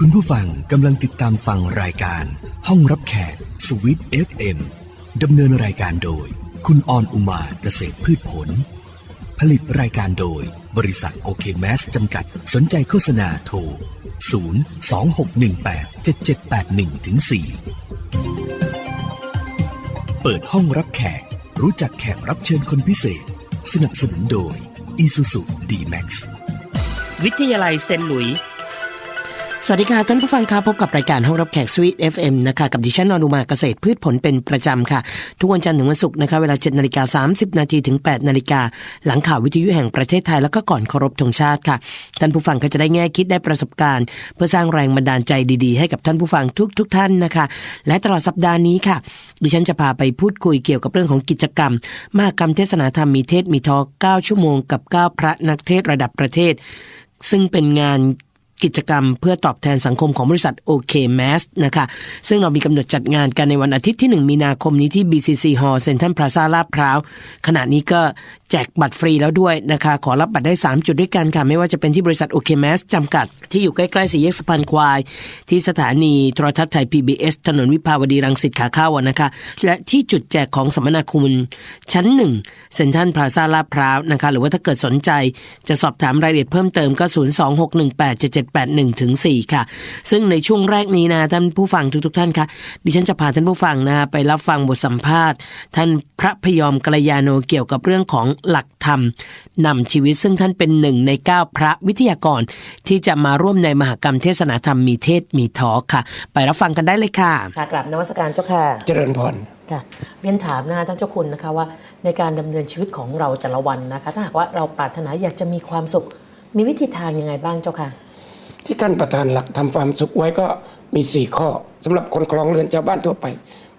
คุณผู้ฟังกำลังติดตามฟังรายการ ห้องรับแขกสวิต FM ดำเนินรายการโดย คุณออนอุมาเกษตรพืชผล ผลิตรายการโดย บริษัทโอเคแมสจำกัดสนใจโฆษณาโทร 0 2 6 1 8 7 7 8 1ถึง4เปิดห้องรับแขก รู้จักแขกรับเชิญคนพิเศษ สนับสนุนโดย Isuzu D-Max วิทยาลัยเซนหลุยส สวัสดีค่ะท่านผู้ฟังคะพบกับรายการห้องรับแขกสวีท FM นะคะกับดิฉันอนุมาเกษตรพืชผลเป็นประจำค่ะ ทุกวันจันทร์ถึงวันศุกร์นะคะเวลา7นาฬิกา30 นาทีถึง 8 นาฬิกาหลังข่าววิทยุแห่งประเทศไทยแล้วก็ก่อนเคารพธงชาติค่ะ ท่านผู้ฟังก็จะได้แง่คิดได้ประสบการณ์ เพื่อสร้างแรงบันดาลใจดีๆ ให้กับท่านผู้ฟังทุกๆทท่านนะคะ และตลอดสัปดาห์นี้ค่ะ ดิฉันจะพาไปพูดคุยเกี่ยวกับเรื่องของกิจกรรม มหากรรมเทศนาธรรมมีเทศมีทอ9ชั่วโมงกับ9พระนักเทศระดับประเทศซึ่งเป็นงาน กิจกรรมเพื่อตอบแทนสังคมของบริษัทโอเคแมสนะคะ ซึ่งเรามีกำหนดจัดงานกันในวันอาทิตย์ที่ 1 มีนาคมนี้ที่ BCC Hall เซ็นทรัลพลาซาลาดพร้าว ขณะนี้ก็แจกบัตรฟรีแล้วด้วยนะคะ ขอรับบัตรได้ 3 จุดด้วยกันค่ะ ไม่ว่าจะเป็นที่บริษัทโอเคแมสจำกัด ที่อยู่ใกล้ๆสี่แยกสะพานควาย ที่สถานีโทรทัศน์ไทย PBS ถนนวิภาวดีรังสิตขาเข้านะคะ และที่จุดแจกของสมนาคุณชั้นหนึ่งเซ็นทรัลพลาซาลาดพร้าวนะคะ หรือว่าถ้าเกิดสนใจจะสอบถามรายละเอียดเพิ่มเติมก็026187781ถึง4ค่ะ ซึ่งในช่วงแรกนี้นะท่านผู้ฟังทุกๆ ท่านคะดิฉันจะพาท่านผู้ฟังนะไปรับฟังบทสัมภาษณ์ ท่านพระพยอมกัลยาโนเกี่ยวกับเรื่องของหลักธรรมนำชีวิตซึ่งท่านเป็นหนึ่งในเก้าพระวิทยากร ที่จะมาร่วมในมหกรรมเทศนาธรรมมีเทศมีทอล์คค่ะ ไปรับฟังกันได้เลยค่ะค่ะกราบนวัสการเจ้าค่ะ เจริญพรค่ะเรียนถามนะคะท่านเจ้าคุณนะคะว่าในการดำเนินชีวิตของเราแต่ละวันนะคะ ถ้าหากว่าเราปรารถนาอยากจะมีความสุข มีวิธีทางยังไงบ้างเจ้าค่ะ ที่ท่านประธานหลักทำความสุขไว้ก็มีสี่ข้อสำหรับคนครองเรือนชาวบ้านทั่วไป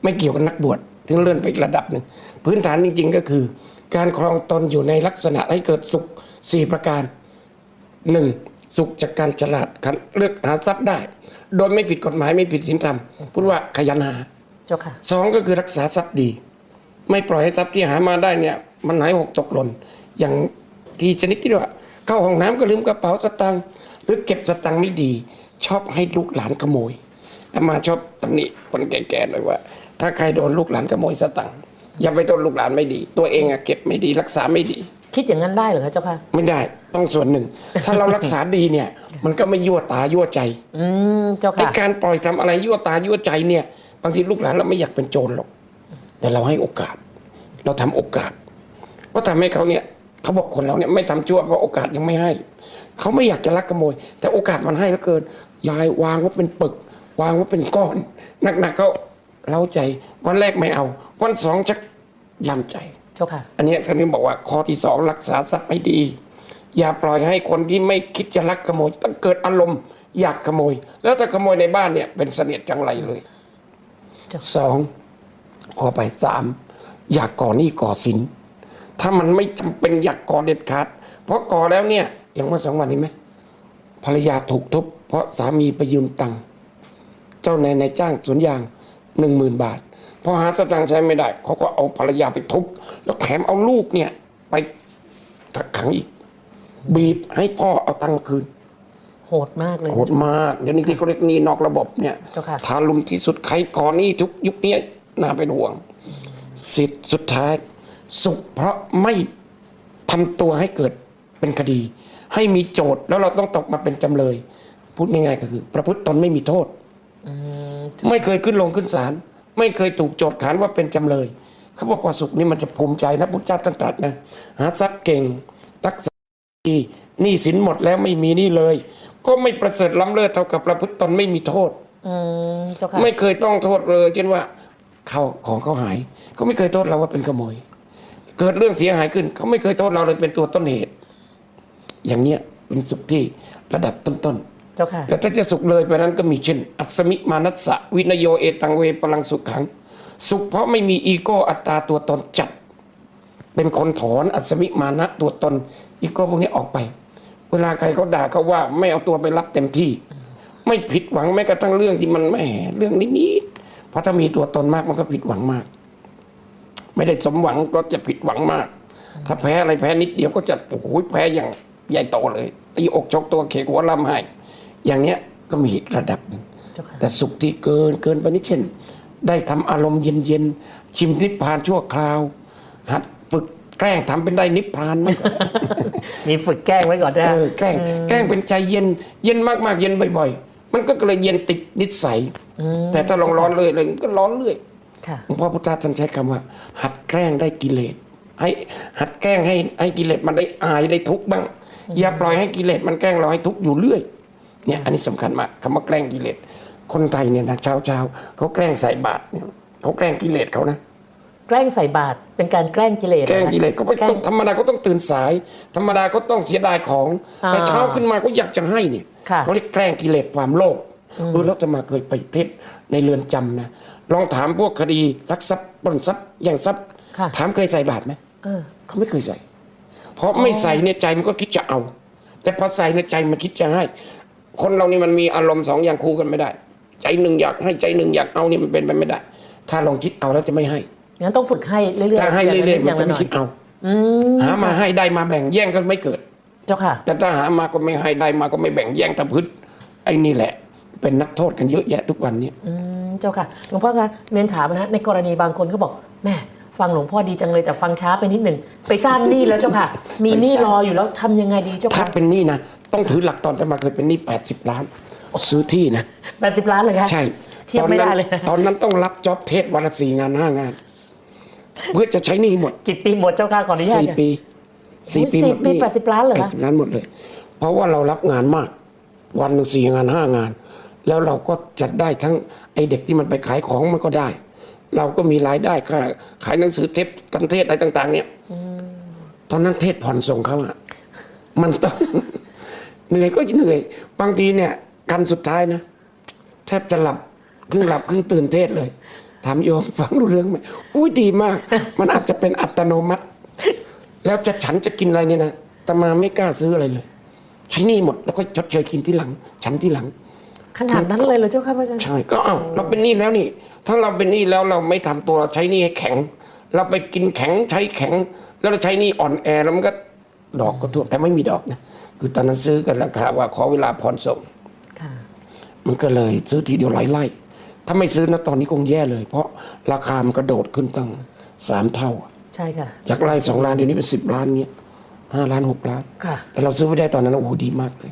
ไม่เกี่ยวกับนักบวชถึงเลื่อนไปอีกระดับหนึ่งพื้นฐานจริง ๆ ก็คือ การครองตนอยู่ในลักษณะให้เกิดสุขสี่ประการหนึ่งสุขจากการฉลาดคันเลือกหาทรัพย์ได้ โดยไม่ผิดกฎหมายไม่ผิดศีลธรรมพูดว่าขยันหาเจ้าค่ะสองก็คือรักษาทรัพย์ดี ไม่ปล่อยให้ทรัพย์ที่หามาได้เนี่ยมันหายหกตกหล่นอย่างที่ชนิดที่ว่าเข้าห้องน้ำก็ลืมกระเป๋าสตางค์ หรือเก็บสตางค์ไม่ดี ชอบให้ลูกหลานขโมยอามาชอบตำหนิคนแก่ๆเลยว่า ถ้าใครโดนลูกหลานขโมยสตางค์อย่าไปโดนลูกหลานไม่ดี ตัวเองอะเก็บไม่ดีรักษาไม่ดี คิดอย่างนั้นได้เหรอคะเจ้าค่ะ ไม่ได้ต้องส่วนหนึ่ง ถ้าเรารักษาดีเนี่ย มันก็ไม่ยั่วตายั่วใจอืมเจ้าไอ้ค่ะ การปล่อยทำอะไรยั่วตายั่วใจเนี่ย บางทีลูกหลานเราไม่อยากเป็นโจรหรอก แต่เราให้โอกาส เราทำโอกาสเพราะทำให้เขาเนี่ยเขาบอกคนเราเนี่ยไม่ทำชั่วเพราะโอกาสยังไม่ให้ เขาไม่อยากจะลักขโมย แต่โอกาสมันให้แล้วเกิน ยายวางไว่าเป็นปึก วางไว่าเป็นก้อนหนักๆก็เล้าใจวันแรกไม่เอา วันสองชักยำใจ เจ้าค่ะ อันเนี้ยท่านนี้บอกว่าข้อที่สองรักษาทรัพย์ให้ดี อย่าปล่อยให้คนที่ไม่คิดจะลักขโมยต้องเกิดอารมณ์อยากขโมย แล้วถ้าขโมยในบ้านเนี่ยเป็นเสนียดจังไรเลยจ้ะสองพอไปสามอยากก่อหนี้ก่อสิน ถ้ามันไม่จำเป็นอยากก่อเด็ดขาดเพราะก่อแล้วเนี่ย อย่างเมื่อสองวันนี้ไหมภรรยาถูกทุบ เพราะสามีไปยืมตังค์เจ้านายนายจ้างสวนยางหนึ่งหมื่นบาทพอหาสตังค์ใช้ไม่ได้ เขาก็เอาภรรยาไปทุบแล้วแถมเอาลูกเนี่ย ไปกักขังอีก บีบให้พ่อเอาตังค์มาคืน โหดมากเลย โหดมาก เดี๋ยวนี้ที่เขาเรียกหนี้นอกระบบเนี่ยเจ้าค่ะ ทารุณที่สุดใครก่อนหนี้ทุกยุคนี้น่าเป็นห่วง สิทธิ์สุดท้าย สุขเพราะไม่ทำตัวให้เกิดเป็นคดี ให้มีโจทย์แล้วเราต้องตกมาเป็นจำเลย พูดง่ายๆก็คือ ประพฤติตนไม่มีโทษไม่เคยขึ้นลงขึ้นศาลไม่เคยถูกโจทย์ขานว่าเป็นจำเลย เขาบอกว่าสุขนี่มันจะภูมิใจนะพุทธเจ้าท่านตรัสนะหาทรัพย์เก่งรักษาดีหนี้สินหมดแล้วไม่มีหนี่เลย ก็ไม่ประเสริฐล้ำเลิศเท่ากับประพฤติตนไม่มีโทษ อืมเจ้าค่ะไม่เคยต้องโทษเลยเช่นว่าเขาของเขาหายเขาไม่เคยโทษเราว่าเป็นขโมย เกิดเรื่องเสียหายขึ้น เขาไม่เคยโทษเราเลยเป็นตัวต้นเหตุ อย่างเนี้ยเป็นสุขที่ระดับต้นเจ้าค่ะๆแต่ถ้าจะสุขเลยไปนั้นก็มีเช่น อัศมิมานัสสะวินโยเอตังเวพลังสุขขัง สุขเพราะไม่มีอีโก้อัตตาตัวตนจับ เป็นคนถอนอัศมิมานะตัวตนอีโก้พวกนี้ออกไป เวลาใครเขาด่าเขาว่าไม่เอาตัวไปรับเต็มที่ ไม่ผิดหวังแม้กระทั่งเรื่องที่มันแหมเรื่องนิดๆเพราะถ้ามีตัวตนมากมันก็ผิดหวังมาก ไม่ได้สมหวังก็จะผิดหวังมาก ถ้าแพ้อะไรแพ้นิดเดียวก็จะโอ้โหแพ้อย่าง ใหญ่โตเลย ตีอกชกตัวเขกหัวลำให้ อย่างเนี้ยก็มีระดับหนึ่งเจ้าค่ะแต่สุขที่เกินเกินไปนิดเช่น ได้ทำอารมณ์เย็นๆชิมนิพพานชั่วคราว หัดฝึกแกล้งทำเป็นได้นิพพานมั้งมีฝึกแกล้งไว้ก่อนนะเออแกล้งแกล้งเป็นใจเย็น เย็นมากๆเย็นบ่อย ๆ มันก็เลยเย็นติดนิสัย แต่ถ้าลองร้อนเลยเลยมันก็ร้อนเรื่อยค่ะหลวงพ่อพุทธทาสท่านใช้คำว่า หัดแกล้งได้กิเลสให้หัดแกล้งให้ให้กิเลสมันได้อายได้ทุกข์บ้าง อย่าปล่อยให้กิเลสมันแกล้งเราให้ทุกข์อยู่เรื่อยเนี่ยอันนี้สำคัญมากคำว่าแกล้งกิเลสคนไทยเนี่ยนะเช้าเช้าๆเขาแกล้งใส่บาตรเนี่ยเขาแกล้งกิเลสเขานะแกล้งใส่บาตรเป็นการแกล้งกิเลสแกล้งหรอคะกิเลสเขาไม่แกล้ต้องธรรมดาเขาต้องตื่นสาย ธรรมดาเขาต้องเสียดายของอ่าแต่เช้าขึ้นมาเขาอยากจะให้เนี่ยค่ะเขาเรียกแกล้งกิเลสความโลภเออแล้วจะมาเคยไปเทศน์ในเรือนจำนะลองถามพวกคดีลักทรัพย์ปล้นทรัพย์แย่งทรัพย์ค่ะถามเคยใส่บาตรไหมเออเขาไม่เคยใส่ เพราะไม่ใส่เนี่ยใจมันก็คิดจะเอา แต่พอใส่เนี่ยใจมันคิดจะให้ คนเรานี่มันมีอารมณ์สองอย่างคู่กันไม่ได้ ใจหนึ่งอยากให้ใจหนึ่งอยากเอานี่มันเป็นไปไม่ได้ ถ้าลองคิดเอาแล้วจะไม่ให้งั้นต้องฝึกให้เรื่อยๆถ้าให้างเรื่ละอยๆมันางจะละไม่หน่อยคิดเอาอืมหามาให้ได้มาแบ่งแย่งก็ไม่เกิด เจ้าค่ะ แต่ถ้าหามาก็ไม่ให้ได้มาก็ไม่แบ่งแย่งตะพืชไอ้นี่แหละ เป็นนักโทษกันเยอะแยะทุกวันนี้อืมเจ้าค่ะหลวงพ่อคะเรียนถามนะฮะในกรณีบางคนก็บอกแม่ ฟังหลวงพ่อดีจังเลยแต่ฟังช้าไปนิดหนึ่งไปสร้างหนี้แล้วเจ้าค่ะ มีหนี้รออยู่แล้วทำยังไงดีเจ้าถ้าค่ะเป็นหนี้นะต้องถือหลักตอนจะมาเคยเป็นหนี้แปดสิบล้านซื้อที่นะ แปดสิบล้านเลยคะใช่เทียบไม่ได้เลยตอนนั้นตอนนั้นต้องรับจ็อบเทศวันละสี่งานห้างาน เพื่อจะใช้หนี้หมดกี่ปีหมดเจ้าค่ะขออนุญาตสี่ค่ะปีสี่ปีโอ้ยหมดหสี่ปี80ล้านเหรอคะ แปดสิบล้านหมดเลย เพราะว่าเรารับงานมาก วันหนึ่งสี่งานห้างาน แล้วเราก็จัดได้ทั้งไอเด็กที่มันไปขายของมันก็ได้ เราก็มีรายได้ค่าขายหนังสือเทปกันเทศอะไรต่าง ๆ เนี่ยตอนนั้นเทศผ่อนส่งเขาอะมันต้องเหนื่อยก็เหนื่อย บางทีเนี่ย กันสุดท้ายนะแทบจะหลับครึ่งหลับครึ่งตื่นเทศเลยถามโยมฟังรู้เรื่องไหมอุ้ยดีมาก มันอาจจะเป็นอัตโนมัติ แล้วจะฉันจะกินอะไรเนี่ยนะแต่มาไม่กล้าซื้ออะไรเลย ใช้หนี่หมดแล้วก็ชดเชยกินที่หลัง ฉันที่หลัง ขนาดนั้นเลยเหรอเจ้าค่ะพระอาจารย์ใช่ก็เอ้าเราเป็นหนี้แล้วนี่ ถ้าเราเป็นหนี้แล้วเราไม่ทำตัวเราใช้หนี้ให้แข็ง เราไปกินแข็งใช้แข็ง แล้วเราใช้หนี้อ่อนแอแล้วมันก็ดอกก็ทั่วแต่ไม่มีดอกนะคือตอนนั้นซื้อกันราคาว่าขอเวลาผ่อนส่งค่ะมันก็เลยซื้อทีเดียวหลายไร่ถ้าไม่ซื้อนะตอนนี้คงแย่เลย เพราะราคามันกระโดดขึ้นตั้งสามเท่า ใช่ค่ะจากไร่สองล้านเดี๋ยวนี้เป็นสิบล้านเงี้ยห้าล้านหกล้านค่ะแต่เราซื้อไม่ได้ตอนนั้นโอ้โหดีมากเลย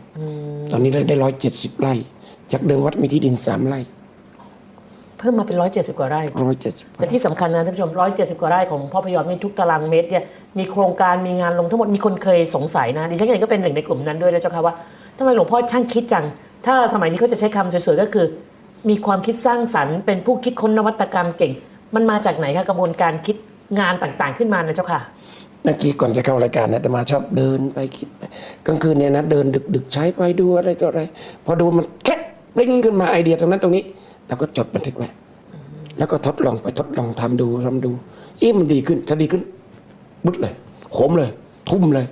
ตอนนี้ได้ได้ร้อยเจ็ดสิบไร่ จากเดิมวัดมีที่ดินสามไร่เพิ่มมาเป็นร้อยเจ็ดสิบกว่าไร่ ร้อยเจ็ดสิบแต่ที่สำคัญนะท่านผู้ชมร้อยเจ็ดสิบกว่าไร่ของพ่อพยอมนี่ทุกตารางเมตรเนี่ยมีโครงการมีงานลงทั้งหมดมีคนเคยสงสัยนะดิฉันเองก็เป็นหนึ่งในกลุ่มนั้นด้วยนะเจ้าค่ะว่าทำไมหลวงพ่อช่างคิดจัง ถ้าสมัยนี้เขาจะใช้คำสวยๆก็คือ มีความคิดสร้างสรรค์เป็นผู้คิดค้นนวัตกรรมเก่ง มันมาจากไหนคะกระบวนการคิดงานต่างๆขึ้นมานะเจ้าค่ะ เมื่อกี้ก่อนจะเข้ารายการนะแต่มาชอบเดินไปคิดไปกลางคืนเนี่ยนะเดินดึกดึกๆใช้ไปดูอะไรต่ออะไร พอดูมันแคลก ปิ้งขึ้นมาไอเดียตรงนั้นตรงนี้เราก็จดบันทึกไว้แล้วก็ทดลองไปทดลองทำดูทำดูอ๊ะมันดีขึ้นถ้าดีขึ้นบุดเลยโหมเลย ทุ่มเลย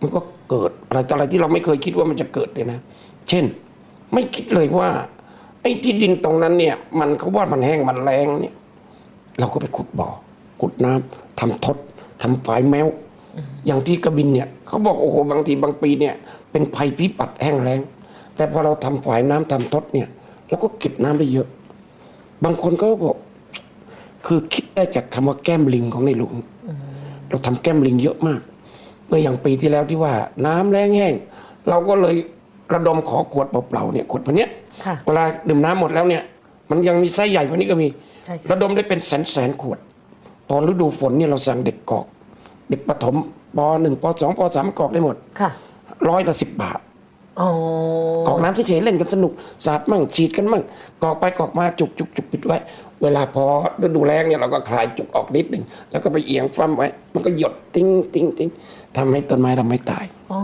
มันก็เกิดอะไรต่ออะไรที่เราไม่เคยคิดว่ามันจะเกิดเลยนะ เช่น ไม่คิดเลยว่า ไอ้ที่ดินตรงนั้นเนี่ย มันเขาว่ามันแห้งมันแรงเนี่ย เราก็ไปขุดบ่อขุดน้ำทำทดทำฝายแมวอย่างที่กระบินเนี่ยเขาบอกโอ้โหบางทีบางปีเนี่ย เป็นภัยพิบัติแห้งแล้ง แต่พอเราทำฝายน้ำทำทดเนี่ยเราก็เก็บน้ำได้เยอะ บางคนก็บอก คือคิดได้จากคำว่าแก้มลิงของในหลวงเราทำแก้มลิงเยอะมาก เมื่ออย่างปีที่แล้วที่ว่า น้ำแรงแห้งเราก็เลยระดมขอขวดเปล่าๆเนี่ยขวดพันเนี้ยค่ะเวลาดื่มน้ำหมดแล้วเนี่ย มันยังมีไส้ใหญ่กว่านี้ก็มีใช่ค่ะระดมได้เป็นแสนแสนๆขวด ตอนฤดูฝนเนี่ยเราสั่งเด็กกรอก เด็กประถมปหนึ่งปสองปสามกรอกได้หมดค่ะร้อยละสิบบาท อ๋อกรอกน้ำเฉยๆเล่นกันสนุก สาดมั่งฉีดกันมั่งกรอกไปกรอกมาจุกจุกจุกปิดไว้ เวลาพอฤดูแล้งเนี่ยเราก็คลายจุกออกนิดหนึ่งแล้วก็ไปเอียงฟั่มไว้ มันก็หยดติ้งติ้งติ้งทำให้ต้นไม้เราไม่ตาย อ๋อ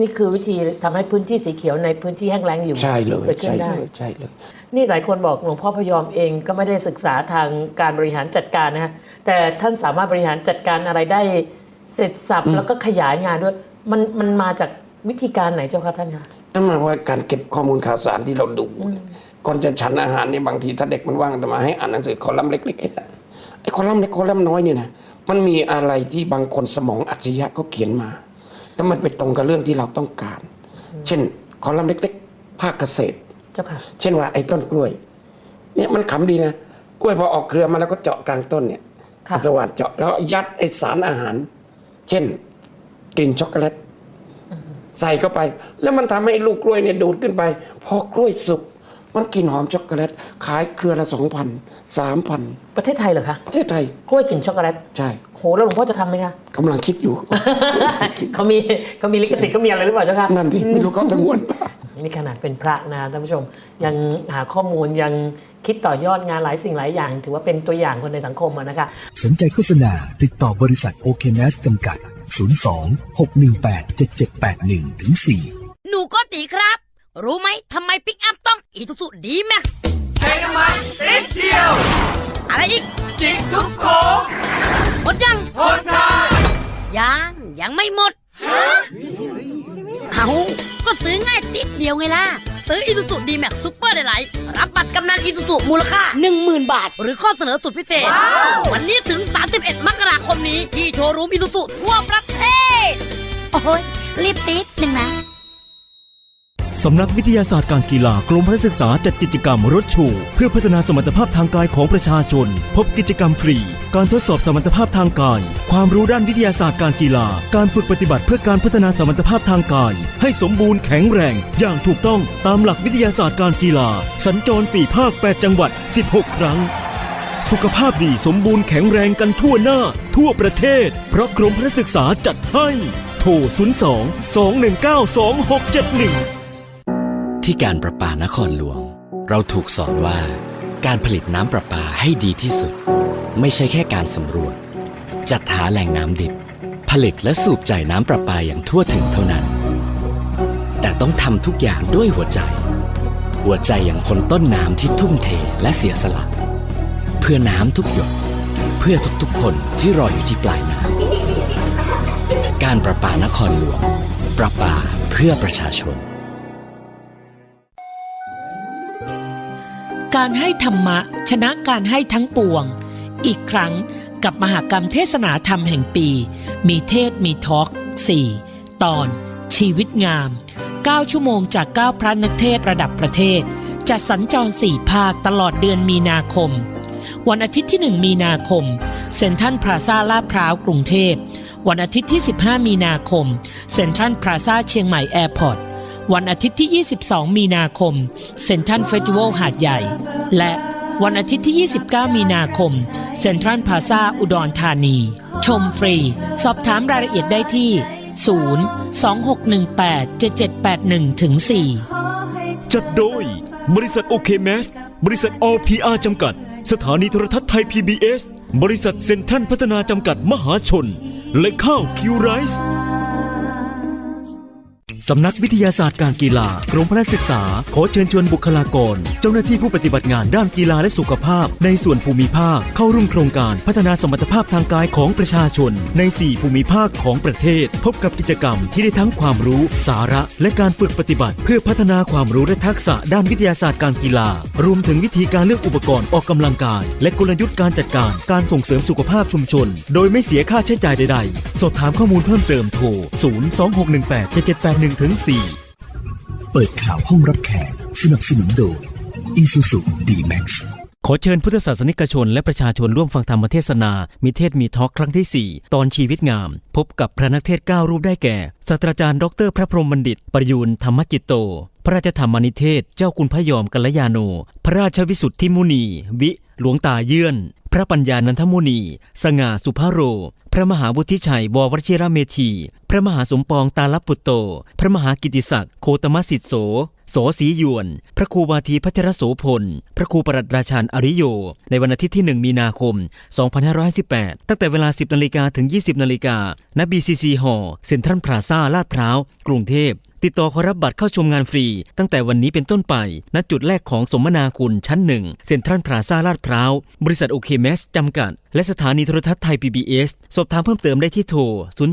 นี่คือวิธีทำให้พื้นที่สีเขียวในพื้นที่แห้งแล้งอยู่ใช่เลยเกิดขึ้ใช่นเลได้ยใช่เลย นี่หลายคนบอกหลวงพ่อพยอมเองก็ไม่ได้ศึกษาทางการบริหารจัดการนะฮะแต่ท่านสามารถบริหารจัดการอะไรได้เสร็จสับแล้วก็ขยายงานด้วย มันมันมาจาก วิธีการไหนเจ้าคะท่านคะนั่นหมายว่าการเก็บข้อมูลข่าวสารที่เราดูเนี่ยก่อนจะฉันอาหารเนี่ยบางทีถ้าเด็กมันว่างแต่มาให้อ่านหนังสือคอลัมน์เล็กๆไอ้แต่ไอ้คอลัมน์เล็กคอลัมน์น้อยเนี่ยนะมันมีอะไรที่บางคนสมองอัจฉริยะก็เขียนมา แล้วมันไปตรงกับเรื่องที่เราต้องการ เช่นคอลัมน์เล็กๆ ภาคเกษตร เจ้าค่ะ เช่นว่าไอ้ต้นกล้วย เนี่ยมันขำดีนะกล้วยพอออกเครือมาแล้วก็เจาะกลางต้นเนี่ยค่ะ สว่านเจาะแล้วยัดไอสารอาหาร เช่นกลิ่นช็อกโกแลต ใส่เข้าไป แล้วมันทำให้ลูกกล้วยเนี่ยดูดขึ้นไป พอกล้วยสุกมันกลิ่นหอมช็อกโกแลตขายเครือละสองพันสามพันประเทศไทยเหรอคะประเทศไทยกล้วยกลิ่นช็อกโกแลตใช่โหแล้วหลวงพ่อจะทำไหมคะกำลังคิดอยู่เขามีเขามีลิขสิทธิ์ก็มีอะไรหรือเปล่าเจ้าค่ะนั่นที่ไม่รู้เขาสงวนเปล่านี่ขนาดเป็นพระนะท่านผู้ชม ยังหาข้อมูลยังคิดต่อยอดงานหลายสิ่งหลายอย่าง ถือว่าเป็นตัวอย่างคนในสังคมอะนะคะสนใจโฆษณาติดต่อบริษัทโอเคเนสจำกัด 02 618 7781ถึง4หนูก็ตีครับ รู้ไหมทำไมปิกอัพต้องอีทูซูดีแม็กใช้น้ำมันติดเดียว อะไรอีก จิกทุกโค้งหมดยังหมดค่ะยังยังไม่หมดเอาก็ซื้อง่ายติดเดียวไงล่ะ ซื้ออีซูซูดีแม็กซูเปอร์ไลท์รับบัตรกำนันอีซูซูมูลค่า 10,000 บาท หรือข้อเสนอสุดพิเศษ วันนี้ถึง 31 มกราคมนี้ ที่โชว์รูมอีซูซูทั่วประเทศ โอ้ยรีบติดหนึ่งนะ สำนักวิทยาศาสตร์การกีฬากรมพระศึกษาจัดกิจกรรมรถชู เพื่อพัฒนาสมรรถภาพทางกายของประชาชน พบกิจกรรมฟรี การทดสอบสมรรถภาพทางกาย ความรู้ด้านวิทยาศาสตร์การกีฬา การฝึกปฏิบัติเพื่อการพัฒนาสมรรถภาพทางกาย ให้สมบูรณ์แข็งแรง อย่างถูกต้องตามหลักวิทยาศาสตร์การกีฬา สัญจร 4 ภาค 8 จังหวัด 16 ครั้งสุขภาพดีสมบูรณ์แข็งแรงกันทั่วหน้า ทั่วประเทศ เพราะกรมพระศึกษาจัดให้ โทร 02 219 2671 ที่การประปานครหลวง เราถูกสอนว่า การผลิตน้ำประปาให้ดีที่สุด ไม่ใช่แค่การสำรวจ จัดหาแหล่งน้ำดิบ ผลิตและสูบจ่ายน้ำประปาอย่างทั่วถึงเท่านั้น แต่ต้องทำทุกอย่างด้วยหัวใจ หัวใจอย่างคนต้นน้ำที่ทุ่มเทและเสียสละ เพื่อน้ำทุกหยดเพื่อทุกๆคนที่รออยู่ที่ปลายน้ำ การประปานครหลวง ประปาเพื่อประชาชน การให้ธรรมะชนะการให้ทั้งปวง อีกครั้งกับมหากรรมเทศนาธรรมแห่งปี มีเทศมีทอล์ก4 ตอน ชีวิตงาม 9 ชั่วโมงจาก 9 พระนักเทศระดับประเทศจัดสัญจร4ภาคตลอดเดือนมีนาคม วันอาทิตย์ที่ 1 มีนาคม เซ็นทรัลพลาซาลาดพร้าวกรุงเทพ วันอาทิตย์ที่ 15 มีนาคม เซ็นทรัลพลาซาเชียงใหม่แอร์พอร์ต วันอาทิตย์ที่ 22 มีนาคม เซ็นทรัลเฟสติวัลหาดใหญ่ และวันอาทิตย์ที่ 29 มีนาคม เซ็นทรัลพลาซาอุดรธานี ชมฟรี สอบถามรายละเอียดได้ที่ 0 2618 7781ถึง4จัดโดย บริษัทโอเคแมสบริษัท OPR จำกัด สถานีโทรทัศน์ไทย PBS บริษัทเซ็นทรัลพัฒนาจำกัดมหาชน และข้าวคิวไรส์ สำนักวิทยาศาสตร์การกีฬากรมพระศึกษา ขอเชิญชวนบุคลากร เจ้าหน้าที่ผู้ปฏิบัติงานด้านกีฬาและสุขภาพ ในส่วนภูมิภาค เข้าร่วมโครงการพัฒนาสมรรถภาพทางกายของประชาชน ใน 4 ภูมิภาคของประเทศ พบกับกิจกรรมที่ได้ทั้งความรู้ สาระ และการฝึกปฏิบัติ เพื่อพัฒนาความรู้และทักษะด้านวิทยาศาสตร์การกีฬา รวมถึงวิธีการเลือกอุปกรณ์ออกกำลังกาย และกลยุทธ์การจัดการการส่งเสริมสุขภาพชุมชน โดยไม่เสียค่าใช้จ่ายใด ๆ สอบถามข้อมูลเพิ่มเติมโทร 026187781ถึง4เปิดข่าวห้องรับแขกสนับสนุนโดย Isuzu D-Max ขอเชิญพุทธศาสนิกชนและประชาชนร่วมฟังธรรมเทศนา มีเทศมีทอล์กครั้งที่ 4 ตอนชีวิตงาม พบกับพระนักเทศน์9รูปได้แก่ศาสตราจารย์ดรพระพรหมบัณฑิต ประยูนธรรมจิตโต พระราชธรรมานิเทศ เจ้าคุณพระยอมกัลยาโน พระราชวิสุทธิมุนี วิ หลวงตาเยื่อน พระปัญญานันทมุนี สง่าสุภาโร พระมหาวุฒิชัย ววชิระเมธี พระมหาสมปองตาลปุตโต พระมหากิติศักดิ์โคตมสิทธิโส โสสียวน พระครูวาทีพัชรโสพล พระครูปรัตราชานอริโย ในวันอาทิตย์ที่ 1 มีนาคม 2558 ตั้งแต่เวลา 10 นาฬิกาถึง 20 นาฬิกาณ BCC หอเซ็นทรัลพลาซ่าลาดพร้าว กรุงเทพ ติดต่อขอรับบัตรเข้าชมงานฟรี ตั้งแต่วันนี้เป็นต้นไป ณ จุดแรกของสมนาคุณชั้นหนึ่งเซ็นทรัลพลาซ่าลาดพร้าว บริษัทโอเคเมสจำกัด และสถานีโทรทัศน์ไทย PBS สอบถามเพิ่มเติมได้ที่โทร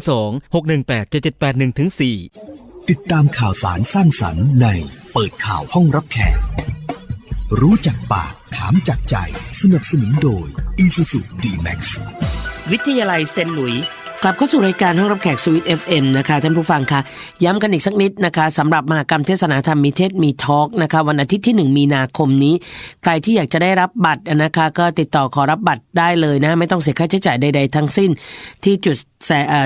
02 618 7781ถึง4 ติดตามข่าวสารสร้างสรรค์ในเปิดข่าวห้องรับแขก รู้จักปากถามจากใจ สนับสนุนโดย Isuzu D-Max วิทยาลัยเซนหลุยส์กลับเข้าสู่รายการห้องรับแขกสวิต FM นะคะท่านผู้ฟังคะย้ำกันอีกสักนิดนะคะสำหรับมหากรรมเทศนาธรรมมีเทศมีทอล์กนะคะวันอาทิตย์ที่ 1 มีนาคมนี้ ใครที่อยากจะได้รับบัตรนะคะ ก็ติดต่อขอรับบัตรได้เลยนะ ไม่ต้องเสียค่าใช้จ่ายใด ๆ ทั้งสิ้น ที่จุด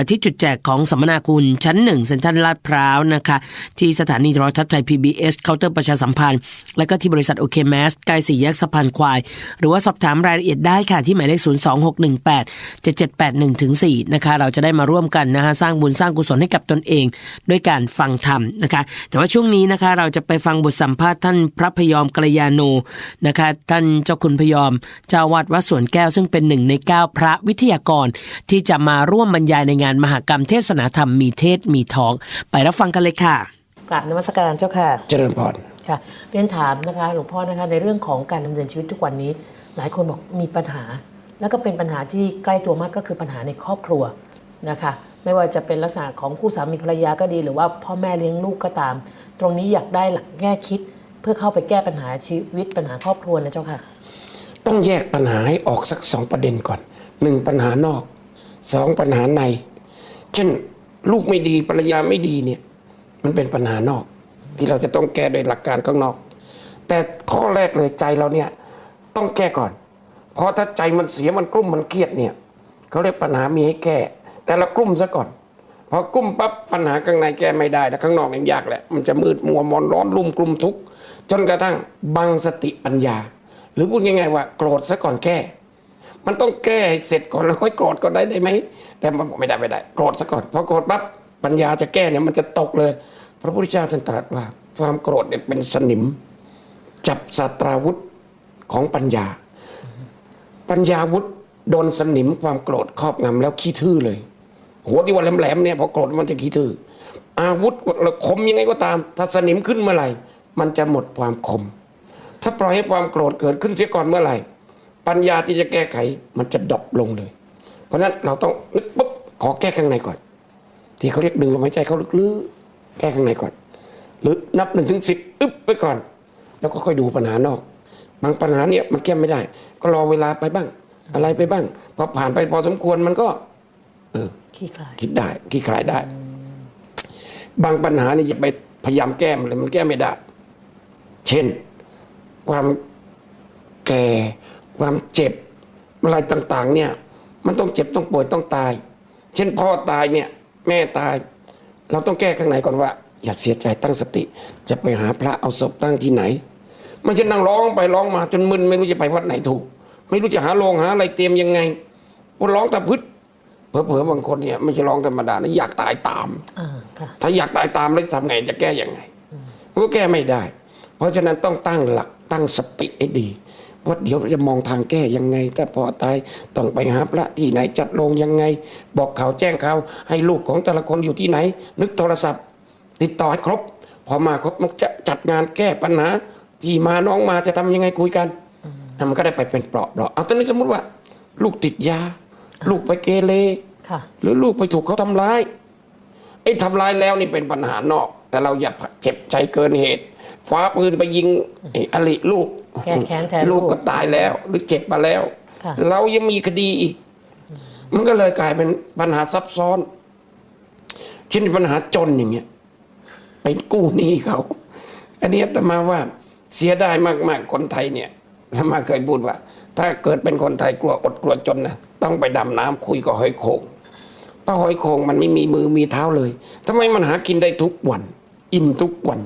ที่จุดแจกของสัมมนาคุณชั้นหนึ่งเซ็นทรัลลาดพร้าวนะคะ ที่สถานีโทรทัศน์ไทย PBS เคาน์เตอร์ประชาสัมพันธ์ และก็ที่บริษัทโอเคแมสใกล้สี่แยกสะพานควาย หรือว่าสอบถามรายละเอียดได้ค่ะ ที่หมายเลข 0 2 6 1 8 7 7 8 1ถึง4นะคะ เราจะได้มาร่วมกันนะคะสร้างบุญสร้างกุศลให้กับตนเอง ด้วยการฟังธรรมนะคะ แต่ว่าช่วงนี้นะคะเราจะไปฟังบทสัมภาษณ์ท่านพระพยอมกัลยาโนนะคะท่านเจ้าคุณพยอมเจ้าวาดวัดสวนแก้วซึ่งเป็นหนึ่งในเก้าพระวิทยากรที่จะมาร่วมบรรยายในงานมหากรรมเทศนาธรรมมีเทศมีทอง ไปรับฟังกันเลยค่ะกราบนมัสการเจ้าค่ะ เจริญพรค่ะเรียนถามนะคะหลวงพ่อนะคะในเรื่องของการดำเนินชีวิตทุกวันนี้ หลายคนบอกมีปัญหา แล้วก็เป็นปัญหาที่ใกล้ตัวมากก็คือปัญหาในครอบครัวนะคะ ไม่ว่าจะเป็นลักษณะของคู่สามีภรรยาก็ดี หรือว่าพ่อแม่เลี้ยงลูกก็ตาม ตรงนี้อยากได้หลักแง่คิด เพื่อเข้าไปแก้ปัญหาชีวิตปัญหาครอบครัวนะเจ้าค่ะ ต้องแยกปัญหาให้ออกสักสองประเด็นก่อนหนึ่งปัญหานอก สองปัญหาใน เช่นลูกไม่ดีภรรยาไม่ดีเนี่ย มันเป็นปัญหานอก ที่เราจะต้องแก้โดยหลักการข้างนอก แต่ข้อแรกเลยใจเราเนี่ยต้องแก้ก่อน เพราะถ้าใจมันเสียมันกลุ้มมันเครียดเนี่ยเขาเรียกปัญหามีให้แก้ แต่เรากลุ้มซะก่อนพอกลุ้มปั๊บปัญหาข้างในแก้ไม่ได้แต่ข้างนอกยังยากแหละมันจะมืดมัวมอนร้อนรุ่มกลุ่มทุกข์จนกระทั่งบังสติปัญญา หรือพูดง่ายๆว่า โกรธซะก่อนแก้ มันต้องแก้ให้เสร็จก่อนแล้วค่อยโกรธก็ได้ได้ไหมแต่มันบอกไม่ได้ไม่ได้ โกรธซะก่อนพอโกรธปั๊บปัญญาจะแก้เนี่ยมันจะตกเลย พระพุทธเจ้าท่านตรัสว่า ความโกรธเนี่ยเป็นสนิม จับสตราวุธของปัญญา ปัญญาวุธโดนสนิมความโกรธครอบงำแล้วขี้ทื่อเลย หัวที่ว่าแหลมๆเนี่ยพอโกรธมันจะขี้ทื่ออาวุธคมยังไงก็ตาม ถ้าสนิมขึ้นเมื่อไหร่ มันจะหมดความคม ถ้าปล่อยให้ความโกรธเกิดขึ้นเสียก่อนเมื่อไหร่ ปัญญาที่จะแก้ไขมันจะดรอปลงเลย เพราะฉะนั้นเราต้องนึกปุ๊บขอแก้ข้างในก่อน ที่เขาเรียกดึงลมหายใจเขาลึกๆแก้ข้างในก่อน หรือนับหนึ่งถึงสิบอึ๊บไปก่อน แล้วก็ค่อยดูปัญหานอก บางปัญหาเนี่ยมันแก้ไม่ได้ ก็รอเวลาไปบ้าง อะไรไปบ้างพอผ่านไปพอสมควรมันก็ เออขี้คลายคิดได้ขี้คลายได้ บางปัญหานี่อย่าไปพยายามแก้มันเลยมันแก้ไม่ได้ เช่น ความแก่ ความเจ็บอะไรต่างๆ เนี่ย มันต้องเจ็บต้องป่วยต้องตาย เช่นพ่อตายเนี่ย แม่ตาย เราต้องแก้ข้างในก่อนว่า อย่าเสียใจตั้งสติ จะไปหาพระเอาศพตั้งที่ไหน ไม่ใช่นั่งร้องไปร้องมาจนมึนไม่รู้จะไปวัดไหนถูก ไม่รู้จะหาโรงหาอะไรเตรียมยังไงว่าร้องแต่พึดเผลอๆบางคนเนี่ยไม่ใช่ร้องธรรมดานะอยากตายตามอ่าค่ะถ้าอยากตายตามแล้วทำไงจะแก้ยังไงมันก็แก้ไม่ได้ เพราะฉะนั้นต้องตั้งหลักตั้งสติให้ดี ว่าเดี๋ยวจะมองทางแก้ยังไง ถ้าพอตายต้องไปหาพระที่ไหนจัดโรงยังไง บอกข่าวแจ้งข่าวให้ลูกของแต่ละคนอยู่ที่ไหน นึกโทรศัพท์ ติดต่อให้ครบ พอมาครบมันจะจัดงานแก้ปัญหาพี่มาน้องมาจะทำยังไงคุยกันอะมันก็ได้ไปเป็นเปราะเปราะเอาตอนนี้สมมติว่า ลูกติดยา ลูกไปเกเรค่ะหรือลูกไปถูกเขาทำร้ายไอ้ทำร้ายแล้วนี่เป็นปัญหานอก แต่เราอย่าเจ็บใจเกินเหตุ ฟ้าปืนไปยิงไอ้อลิลูก แก้แค้นแทนลูลูกกก็ตายแล้ว หรือเจ็บมาแล้วค่ะเรายังมีคดีอีก มันก็เลยกลายเป็นปัญหาซับซ้อนเช่นปัญหาจนอย่างเงี้ยไปกู้หนี้เขา อันนี้อาตมาว่าเสียดายมาก ๆ คนไทยเนี่ยอาตมาเคยพูดว่า ถ้าเกิดเป็นคนไทยกลัวอดกลัวจนนะต้องไปดำน้ำคุยกับหอยโขงปลาหอยโขงมันไม่มีมือมีเท้าเลยทำไมมันหากินได้ทุกวัน อิ่มทุกวัน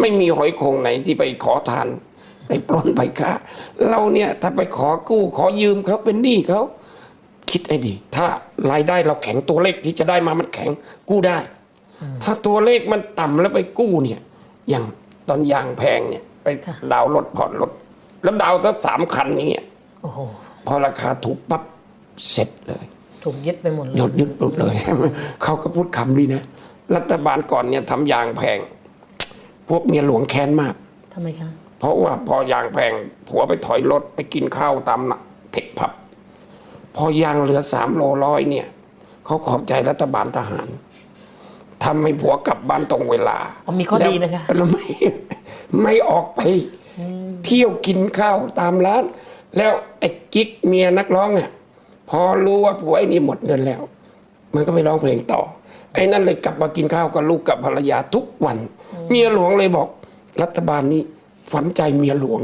ไม่มีหอยโขงไหนที่ไปขอทาน ไปปล้นไปค้าเราเนี่ยถ้าไปขอกู้ขอยืมเขาเป็นหนี้เขาคิดให้ดี ถ้ารายได้เราแข็งตัวเลขที่จะได้มามันแข็งกู้ได้ ถ้าตัวเลขมันต่ำแล้วไปกู้เนี่ยอย่างตอนยางแพงเนี่ย ไปค่ะดาวน์รถผ่อนรถ แล้วดาวน์สักสามคันอย่างเงี้ยโอ้โหพอราคาถูกปั๊บเสร็จเลยถูกยึดไปหมดเลยหยุดยึดหมดเลยใช่ไหมเขาก็พูดคำนี้นะ รัฐบาลก่อนเนี่ยทำยางแพง พวกเมียหลวงแค้นมากทำไมคะ เพราะว่าพอยางแพงผัวไปถอยรถไปกินข้าวตามน่ะเทคผับ พอยางเหลือสามโลร้อยเนี่ยเขาขอบใจรัฐบาลทหารทำให้ผัวกลับบ้านตรงเวลาอ๋อมีข้อดีนะคะแล้วไม่ไม่ออกไป เที่ยวกินข้าวตามร้าน แล้วไอ้กิ๊กเมียนักร้องอะพอรู้ว่าผัวไอ้นี่หมดเงินแล้ว มันก็ไปร้องเพลงต่อ ไอ้นั่นเลยกลับมากินข้าวกับลูกกับภรรยาทุกวัน เมียหลวงเลยบอกรัฐบาลนี้ ฝันใจเมียหลวง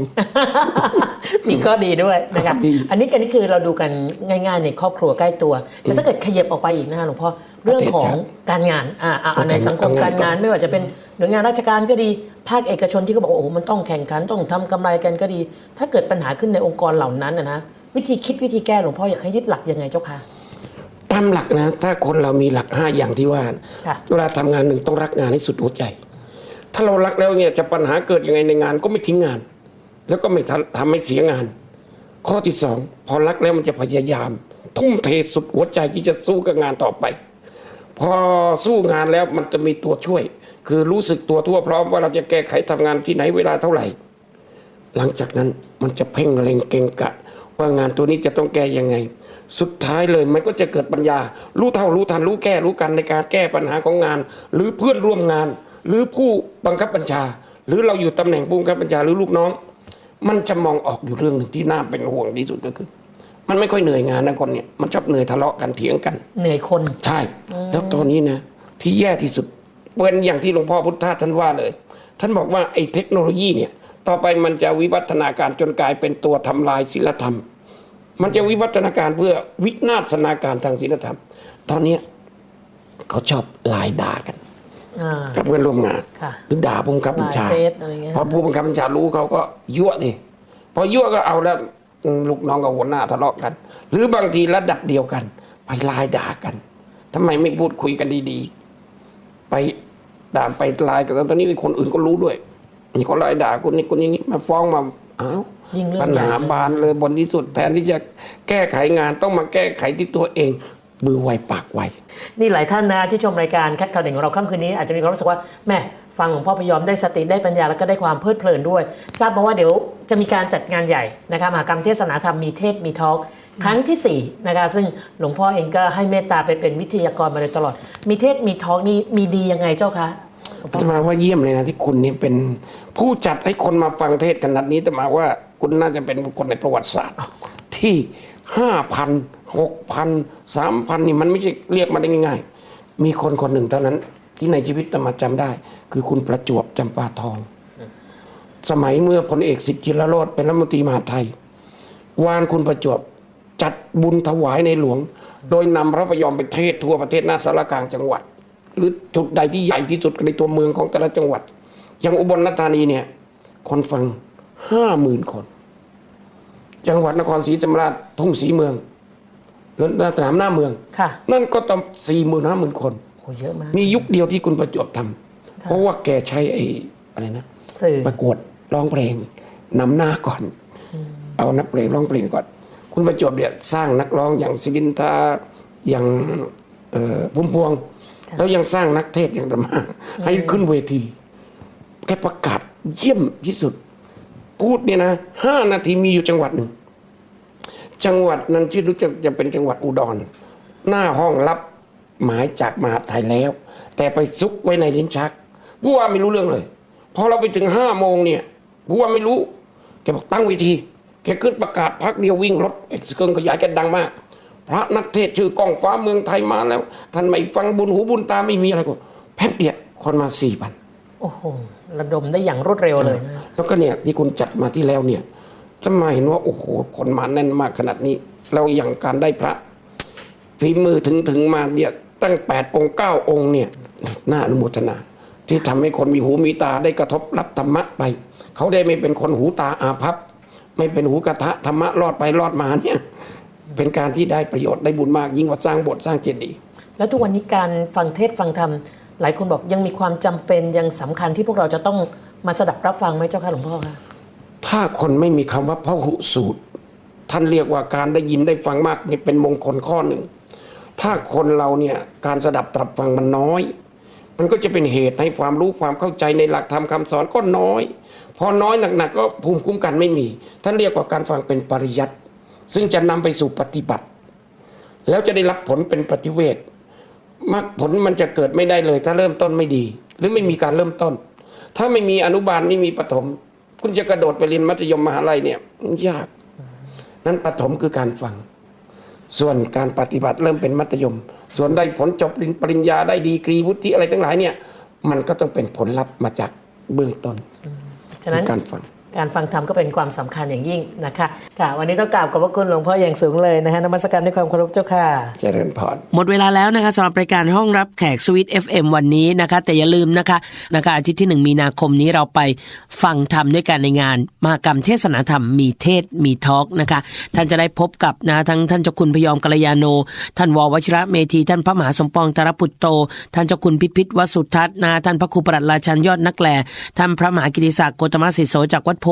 มีก็ดีด้วยนะครับดี อันนี้กันนี่คือเราดูกันง่ายๆในครอบครัวใกล้ตัว แต่ถ้าเกิดขยับออกไปอีกนะคะหลวงพ่อเรื่องของการงานอ่าอ่าในสังคมการงานไม่ว่าจะเป็นหน่วยงานราชการก็ดีภาคเอกชนที่เขาบอกว่าโอ้โหมันต้องแข่งขันต้องทำกำไรกันก็ดี ถ้าเกิดปัญหาขึ้นในองค์กรเหล่านั้นนะนะวิธีคิดวิธีแก้หลวงพ่ออยากให้ยึดหลักยังไงเจ้าคะ ตามหลักนะ ถ้าคนเรามีหลักห้าอย่างที่ว่าค่ะ เวลาทำงานหนึ่งต้องรักงานให้สุดหัวใจ ถ้าเรารักแล้วเนี่ยจะปัญหาเกิดยังไงในงานก็ไม่ทิ้งงาน แล้วก็ไม่ทำทำให้เสียงาน ข้อที่สองพอรักแล้วมันจะพยายาม ทุ่มเทสุดหัวใจที่จะสู้กับงานต่อไป พอสู้งานแล้วมันจะมีตัวช่วย คือรู้สึกตัวทั่วพร้อมว่าเราจะแก้ไขทำงานที่ไหนเวลาเท่าไหร่ หลังจากนั้นมันจะเพ่งเล็งเก่งกะ ว่างานตัวนี้จะต้องแก้ยังไง สุดท้ายเลยมันก็จะเกิดปัญญา รู้เท่ารู้ทันรู้แก้รู้กันในการแก้ปัญหาของงาน หรือเพื่อนร่วมงาน หรือผู้บังคับบัญชา หรือเราอยู่ตำแหน่งผู้บังคับบัญชาหรือลูกน้อง มันจะมองออกอยู่เรื่องหนึ่งที่น่าเป็นห่วงที่สุดก็คือ มันไม่ค่อยเหนื่อยงานนะคนเนี่ยมันชอบเหนื่อยทะเลาะกันเถียงกัน เหนื่อยคนใช่ แล้วตอนนี้นะที่แย่ที่สุดเป็นอย่างที่หลวงพ่อพุทธทาสท่านว่าเลย ท่านบอกว่าไอ้เทคโนโลยีเนี่ย ต่อไปมันจะวิวัฒนาการจนกลายเป็นตัวทำลายศีลธรรม มันจะวิวัฒนาการเพื่อวินาศนาการทางศีลธรรม ตอนเนี้ยเขาชอบไลายด่ากันอ่า กับเพื่อนร่วมงานค่ะหรือด่าผู้บังคับบัญชาไลน์เฟซอะไรเงี้ยพอผู้บังคับบัญชารู้เขาก็ยั่วดิพอยั่วก็เอาแล้วอืมลูกน้องกับหัวหน้าทะเลาะกัน หรือบางทีระดับเดียวกัน ไปไลายด่ากันทำไมไม่พูดคุยกันดีๆ ไปด่าไปไลายกันตอนนี้มีคนอื่นก็รู้ด้วย มีคนไลายด่าคนนี้คนนี้นี่มาฟ้องมาอ้าวยิ่งเรื่องปัญหาใหญ่เลยบานเลยบนที่สุดแทนที่จะแก้ไขงานต้องมาแก้ไขที่ตัวเอง มือไวปากไว นี่หลายท่านนะที่ชมรายการคัดข่าวเด่นของเราค่ำคืนนี้อาจจะมีความรู้สึกว่าแม่ฟังหลวงพ่อพยอมได้สติได้ปัญญาแล้วก็ได้ความเพลิดเพลินด้วย ทราบมาว่าเดี๋ยวจะมีการจัดงานใหญ่นะคะมหากรรมเทศนาธรรมมีเทศมีทอล์กครั้งที่4นะคะซึ่งหลวงพ่อเองก็ให้เมตตาไปเป็นวิทยากรมาโดยตลอด มีเทศมีทอล์กนี่มีดียังไงเจ้าคะหลวงพ่อจะมาว่าเยี่ยมเลยนะที่คุณเนี่ยเป็นผู้จัดให้คนมาฟังเทศกันนัดนี้แต่มาว่าคุณน่าจะเป็นบุคคลในประวัติศาสตร์ที่ห้าพัน หกพันสามพันนี่มันไม่ใช่เรียกมาได้ง่าย ๆ มีคนคนหนึ่งเท่านั้น ที่ในชีวิตจะมาจำได้ คือคุณประจวบจำปาทอง สมัยเมื่อพลเอกสิทธิจิรโรธเป็นรัฐมนตรีมหาไทย วานคุณประจวบจัดบุญถวายในหลวง โดยนำพระพยอมไปเทศทั่วประเทศหน้าสารกลางจังหวัด หรือจุดใดที่ใหญ่ที่สุดในตัวเมืองของแต่ละจังหวัด อย่างอุบลราชธานีเนี่ยคนฟังห้าหมื่นคน จังหวัดนครศรีธรรมราชทุ่งศรีเมือง สนามหน้าเมือง ค่ะนั่นก็ต้องสี่หมื่นห้าหมื่นคนโอ้เยอะมาก มียุคเดียวที่คุณประจวบทำเพราะว่าแกใช้ไอ้อะไรนะ สื่อ ประกวดร้องเพลงนำหน้าก่อน เอานักเพลงร้องเพลงก่อน คุณประจวบเนี่ยสร้างนักร้องอย่างศิลินทาอย่างเอ่อพุ่มพวง แล้วยังสร้างนักเทศน์อย่างตมาให้ขึ้นเวที แกประกาศเยี่ยมที่สุด พูดเนี่ยนะห้านาทีมีอยู่จังหวัดหนึ่ง จังหวัดนั้นที่รู้จักจะเป็นจังหวัดอุดร หน้าห้องรับหมายจากมหาดไทยแล้ว แต่ไปซุกไว้ในลิ้นชักผู้ว่าไม่รู้เรื่องเลยพอเราไปถึงห้าโมงเนี่ยผู้ว่าไม่รู้แกบอกตั้งเวทีแกขึ้นประกาศพักเดียววิ่งรถเอ็กซ์เครื่องขยายแกดังมาก พระนักเทศน์ชื่อกล้องฟ้าเมืองไทยมาแล้ว ท่านไม่ฟังบุญหูบุญตาไม่มีอะไรก็แป๊บเดียวคนมาสี่พันโอ้โหระดมได้อย่างรวดเร็วเลยนะแล้วก็เนี่ยที่คุณจัดมาที่แล้วเนี่ย จะมาเห็นว่าโอ้โหคนมาแน่นมากขนาดนี้แล้วอย่างการได้พระฝีมือถึงถึงมาเนี่ยตั้งแปดองค์เก้าองค์เนี่ยน่าอนุโมทนา ที่ทำให้คนมีหูมีตาได้กระทบรับธรรมะไป เขาได้ไม่เป็นคนหูตาอาภัพ ไม่เป็นหูกระทะธรรมะรอดไปรอดมาเนี่ยเป็นการที่ได้ประโยชน์ได้บุญมากยิ่งกว่าสร้างโบสถ์สร้างเจดีย์แล้วทุกวันนี้การฟังเทศฟังธรรมหลายคนบอกยังมีความจำเป็นยังสำคัญที่พวกเราจะต้องมาสดับรับฟังไหมเจ้าค่ะหลวงพ่อคะ ถ้าคนไม่มีคำว่าพระหุสูตร ท่านเรียกว่าการได้ยินได้ฟังมากนี่เป็นมงคลข้อหนึ่ง ถ้าคนเราเนี่ยการสดับตรับฟังมันน้อย มันก็จะเป็นเหตุให้ความรู้ความเข้าใจในหลักธรรมคำสอนก็น้อย พอน้อยหนักๆก็ภูมิคุ้มกันไม่มี ท่านเรียกว่าการฟังเป็นปริยัติซึ่งจะนำไปสู่ปฏิบัติ แล้วจะได้รับผลเป็นปฏิเวทมรรคผลมันจะเกิดไม่ได้เลย ถ้าเริ่มต้นไม่ดี หรือไม่มีการเริ่มต้น ถ้าไม่มีอนุบาลไม่มีปฐม คุณจะกระโดดไปเรียนมัธยมมหาลัยเนี่ยมันยาก นั้นปฐมคือการฟัง ส่วนการปฏิบัติเริ่มเป็นมัธยม ส่วนได้ผลจบปริญญาได้ดีกรีวุฒิอะไรทั้งหลายเนี่ย มันก็ต้องเป็นผลลัพธ์มาจากเบื้องต้นฉะนั้นคือการฟัง การฟังธรรมก็เป็นความสำคัญอย่างยิ่งนะคะค่ะวันนี้ต้องกราบขอบพระคุณหลวงพ่ออย่างสูงเลยนะคะนมัสการด้วยความเคารพเจ้าค่ะ เจริญพรหมดเวลาแล้วนะคะสำหรับรายการห้องรับแขกสวิต FM วันนี้นะคะ แต่อย่าลืมนะคะนะคะอาทิตย์ที่ 1 มีนาคมนี้เราไปฟังธรรมด้วยกันในงานมหกรรมเทศนาธรรมมีเทศมีทอล์กนะคะ ท่านจะได้พบกับนะทั้งท่านเจ้าคุณพยอมกัลยาโน ท่านววชิระเมธี ท่านพระมหาสมปองตรปุตโต ท่านเจ้าคุณพิพิธวสุทัศน์นะท่านพระครูปรัดราชันยอดนักแลท่านพระมหากิติศักดิ์โกตมศิโสจากวัดโพ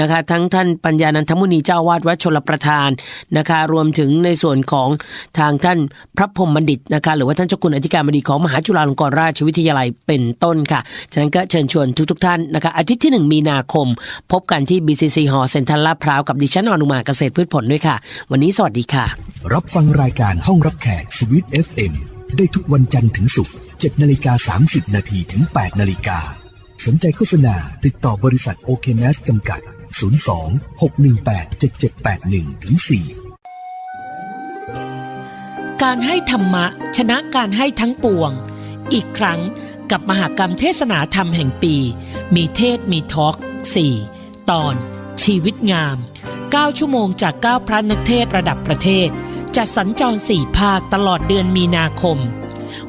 นะคะทั้งท่านปัญญานันทมุนีเจ้าวาดวัดชลประทานนะคะรวมถึงในส่วนของทางท่านพระพรมบัณฑิตนะคะหรือว่าท่านเจ้าคุณอธิการบดีของมหาจุฬาลงกรณราชวิทยาลัยเป็นต้นค่ะ ฉะนั้นก็เชิญชวนทุกๆท่านนะคะอาทิตย์ที่ 1 มีนาคม พบกันที่ BCC หอเซ็นทรัลลาดพร้าวกับดิฉันอนุมาเกษตรพืชผลด้วยค่ะ วันนี้สวัสดีค่ะ รับฟังรายการห้องรับแขกสวิต FM ได้ทุกวันจันทร์ถึงศุกร์7นาฬิกา30 นาทีถึง 8 นาฬิกา สนใจโฆษณาติดต่อบริษัทโอเคเนสจำกัด 02 618 7781ถึง4การให้ธรรมะ ชนะการให้ทั้งปวง อีกครั้งกับมหากรรมเทศนาธรรมแห่งปี มีเทศมีทอล์ก4 ตอน ชีวิตงาม 9 ชั่วโมงจาก 9 พระนักเทศระดับประเทศ จัดสัญจร 4 ภาคตลอดเดือนมีนาคม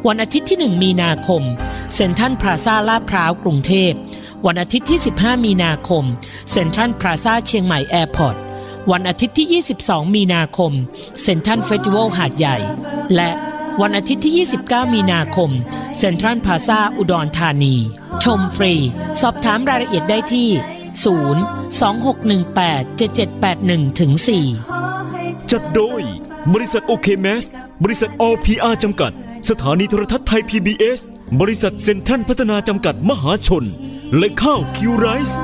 วันอาทิตย์ที่ 1 มีนาคม เซ็นทรัลพลาซาลาดพร้าวกรุงเทพ วันอาทิตย์ที่ 15 มีนาคม เซ็นทรัลพลาซาเชียงใหม่แอร์พอร์ต วันอาทิตย์ที่ 22 มีนาคม เซ็นทรัลเฟสติวัลหาดใหญ่ และวันอาทิตย์ที่ 29 มีนาคม เซ็นทรัลพลาซาอุดรธานี ชมฟรี สอบถามรายละเอียดได้ที่ 0 2618 7781ถึง4จัดโดย บริษัทโอเคแมสบริษัท all PR จำกัด สถานีโทรทัศน์ไทย PBS บริษัทเซ็นทรัลพัฒนาจำกัดมหาชน และข้าวคิวไรส์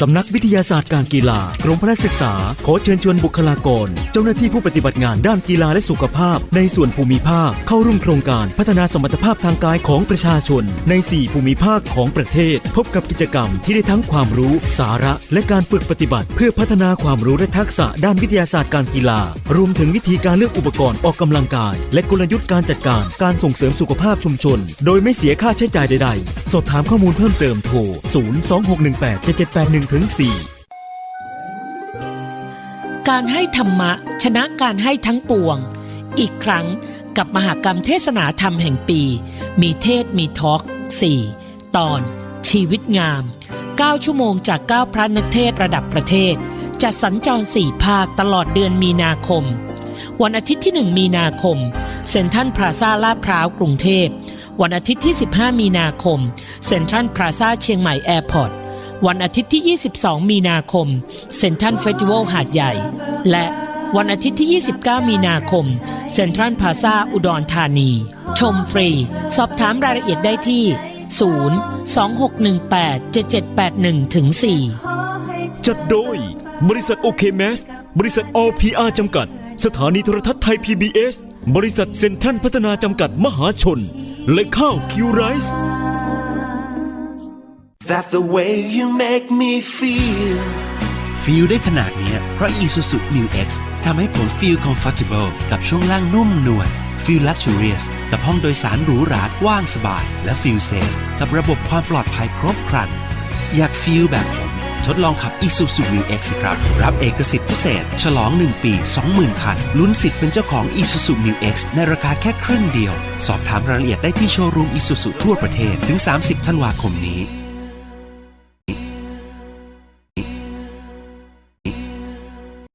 สำนักวิทยาศาสตร์การกีฬากรมพระศึกษา ขอเชิญชวนบุคลากร เจ้าหน้าที่ผู้ปฏิบัติงานด้านกีฬาและสุขภาพ ในส่วนภูมิภาค เข้าร่วมโครงการพัฒนาสมรรถภาพทางกายของประชาชน ใน 4 ภูมิภาคของประเทศ พบกับกิจกรรมที่ได้ทั้งความรู้ สาระ และการฝึกปฏิบัติ เพื่อพัฒนาความรู้และทักษะด้านวิทยาศาสตร์การกีฬา รวมถึงวิธีการเลือกอุปกรณ์ออกกำลังกาย และกลยุทธ์การจัดการการส่งเสริมสุขภาพชุมชน โดยไม่เสียค่าใช้จ่ายใด ๆ สอบถามข้อมูลเพิ่มเติมโทร026187781ถึง4การให้ธรรมะชนะการให้ทั้งปวง อีกครั้งกับมหากรรมเทศนาธรรมแห่งปี มีเทศมีทอล์ก4 ตอน ชีวิตงาม 9 ชั่วโมงจาก 9 พระนักเทศระดับประเทศ จัดสัญจร 4 ภาคตลอดเดือนมีนาคม วันอาทิตย์ที่ 1 มีนาคม เซ็นทรัลพลาซาลาดพร้าวกรุงเทพวันอาทิตย์ที่ 15 มีนาคม เซ็นทรัลพลาซาเชียงใหม่แอร์พอร์ต วันอาทิตย์ที่ 22 มีนาคมเซ็นทรัลเฟสติวัลหาดใหญ่ และวันอาทิตย์ที่ 29 มีนาคมเซ็นทรัลพาซาอุดรธานี ชมฟรี สอบถามรายละเอียดได้ที่ 0 2618 7781ถึง4จัดโดย บริษัทโอเคแมสบริษัท OPR จำกัด สถานีโทรทัศน์ไทย PBS บริษัทเซ็นทรัลพัฒนาจำกัดมหาชน และข้าวคิวไรส์ That's the way you make me feel ฟีลได้ขนาดนี้เพราะ Isuzu New X ทำให้ผม feel comfortable กับช่วงล่างนุ่มนวล feel luxurious กับห้องโดยสารหรูหราว้างสบาย และ feel safe กับระบบความปลอดภัยครบครัน อยาก feel แบบผม ทดลองขับ Isuzu New X สิครับ รับเอกสิทธิ์พิเศษ ฉลอง 1 ปี 20,000 คัน ลุ้นสิทธิ์เป็นเจ้าของ Isuzu New X ในราคาแค่ครึ่งเดียว สอบถามรายละเอียดได้ที่โชว์รูม Isuzu ทั่วประเทศถึง 30 ธันวาคมนี้